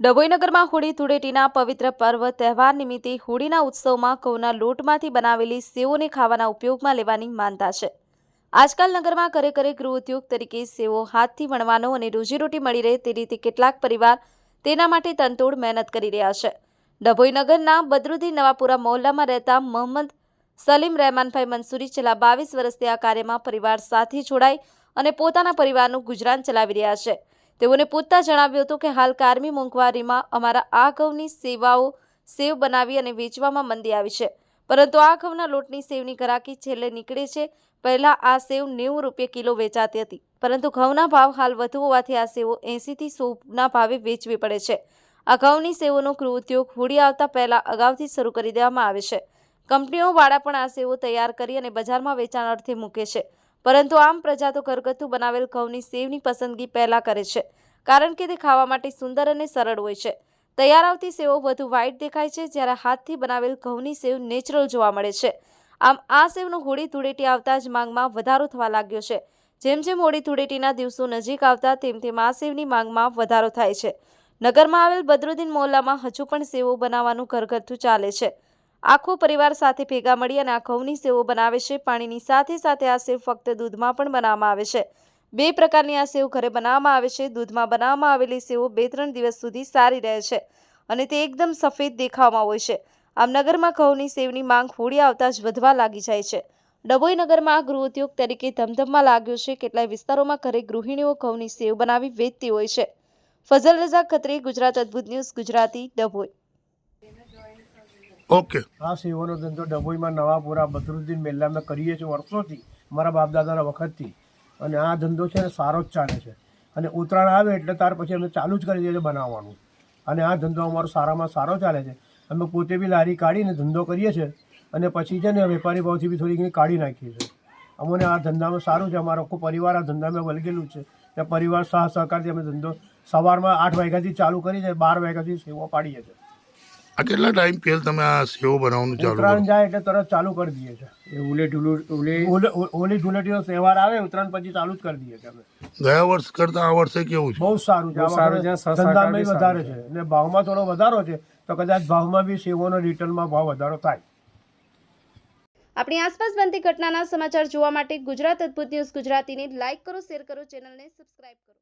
ડભોઈનગરમાં હોળી ધૂળેટીના પવિત્ર પર્વ તહેવાર નિમિત્તે હોળીના ઉત્સવમાં ઘઉંના લોટમાંથી બનાવેલી સેવોને ખાવાના ઉપયોગમાં લેવાની માનતા છે. આજકાલ નગરમાં ઘરે ઘરે ગૃહ ઉદ્યોગ તરીકે સેવો હાથથી વણવાનો અને રોજીરોટી મળી રહે તે રીતે કેટલાક પરિવાર તેના માટે તનતોડ મહેનત કરી રહ્યા છે. ડભોઈનગરના બદરુદ્દીન નવાપુરા મહોલ્લામાં રહેતા મોહમ્મદ સલીમ રહેમાનભાઈ મંસૂરી છેલ્લા બાવીસ વર્ષથી આ કાર્યમાં પરિવાર સાથે જોડાઈ અને પોતાના પરિવારનું ગુજરાન ચલાવી રહ્યા છે. તેઓને પૂછતા જણાવ્યું હતું કે હાલ કારમી મોંઘવારીમાં અમારા આ ઘઉંની સેવાઓ સેવ બનાવી અને વેચવામાં મંદી આવી છે. પરંતુ આ ઘઉંના લોટની સેવની ગ્રાહકી છેલ્લે નીકળે છે. પહેલાં આ સેવ નેવું રૂપિયા કિલો વેચાતી હતી. પરંતુ ઘઉંના ભાવ હાલ વધુ હોવાથી આ સેવો એંસીથી સોના ભાવે વેચવી પડે છે. આ ઘઉંની સેવોનો ગૃહ ઉદ્યોગ હોળી આવતા પહેલાં અગાઉથી શરૂ કરી દેવામાં આવે છે. કંપનીઓ વાળા પણ આ સેવો તૈયાર કરી અને બજારમાં વેચાણ અર્થે મૂકે છે. પરંતુ આમ પ્રજા તો ઘરગથ્થુ બનાવેલ ઘઉંની સેવની પસંદગી પહેલા કરે છે, કારણ કે તે ખાવા માટે સુંદર અને સરળ હોય છે. તૈયાર આવતી સેવો વધુ વ્હાઇટ દેખાય છે, જ્યારે હાથથી બનાવેલ ઘઉંની સેવ નેચરલ જોવા મળે છે. આમ આ સેવનો હોળી ધૂળેટી આવતા જ માંગમાં વધારો થવા લાગ્યો છે. જેમ જેમ હોળી ધૂળેટીના દિવસો નજીક આવતા, તેમ તેમ આ સેવની માંગમાં વધારો થાય છે. નગરમાં આવેલ બદરુદ્દીન મોહલ્લામાં હજુ પણ સેવો બનાવવાનું ઘરગથ્થુ ચાલે છે. આખો પરિવાર સાથે ભેગા મળી અને આ ઘઉંની સેવો બનાવે છે. પાણીની સાથે સાથે આ સેવ ફક્ત દૂધમાં પણ બનાવવામાં આવે છે. બે પ્રકારની આ સેવ ઘરે બનાવવામાં આવે છે. દૂધમાં બનાવવામાં આવેલી સેવો બે ત્રણ દિવસ સુધી સારી રહે છે અને તે એકદમ સફેદ દેખાવમાં હોય છે. આમ નગરમાં ઘઉંની સેવની માંગ હોળી આવતા જ વધવા લાગી જાય છે. ડભોઈ નગરમાં આ ગૃહ ઉદ્યોગ તરીકે ધમધમમાં લાગ્યો છે. કેટલાય વિસ્તારોમાં ઘરે ગૃહિણીઓ ઘઉંની સેવ બનાવી વેચતી હોય છે. ફઝલ રઝા ખત્રી, ગુજરાત અદ્ભુત ન્યૂઝ, ગુજરાતી ડભોઈ. ઓકે. આ સેવાનો ધંધો ડભોઈમાં નવાપુરા બદરુદ્દીન મેલ્લામાં કરીએ છીએ વર્ષોથી, મારા બાપદાદાના વખતથી. અને આ ધંધો છે ને સારો જ ચાલે છે. અને ઉત્તરાયણ આવે એટલે ત્યાર પછી અમે ચાલુ જ કરી દઈએ છીએ બનાવવાનું. અને આ ધંધો અમારો સારામાં સારો ચાલે છે. અમે પોતે બી લારી કાઢીને ધંધો કરીએ છીએ અને પછી છે ને વેપારી ભાવથી બી થોડી ઘણી કાઢી નાખીએ છીએ. અમને આ ધંધામાં સારું છે, અમારો આખો પરિવાર આ ધંધામાં વળગેલું છે. ને પરિવાર સહ સહકારથી અમે ધંધો સવારમાં આઠ વાગ્યાથી ચાલુ કરી છે બાર વાગ્યાથી સેવા પાડીએ છીએ. આ કેટલા ટાઈમ પહેલ તમે આ સેવો બનાવવાનું ચાલુ ઉત્તરાયણ જાય એટલે તરત ચાલુ કરી દઈએ છે એ ઉલે ઢુલે ઓલી ઢુલેટીનો તહેવાર આવે ઉત્તરાયણ પછી ચાલુ જ કરી દઈએ છે અમે. ગયા વર્ષ કરતા આ વર્ષે કેવું છે? બહુ સારું છે. સારું છે, ધંધામાં બી વધારે છે. અને ભાવમાં થોડો વધારો છે તો કદાચ ભાવમાં બી સેવોનો રિટર્નમાં ભાવ વધારો થાય. આપણી આસપાસ બનતી ઘટનાના સમાચાર જોવા માટે ગુજરાત અદ્ભુત ન્યૂઝ ગુજરાતીને લાઇક કરો શેર કરો ચેનલને સબસ્ક્રાઇબ કરો.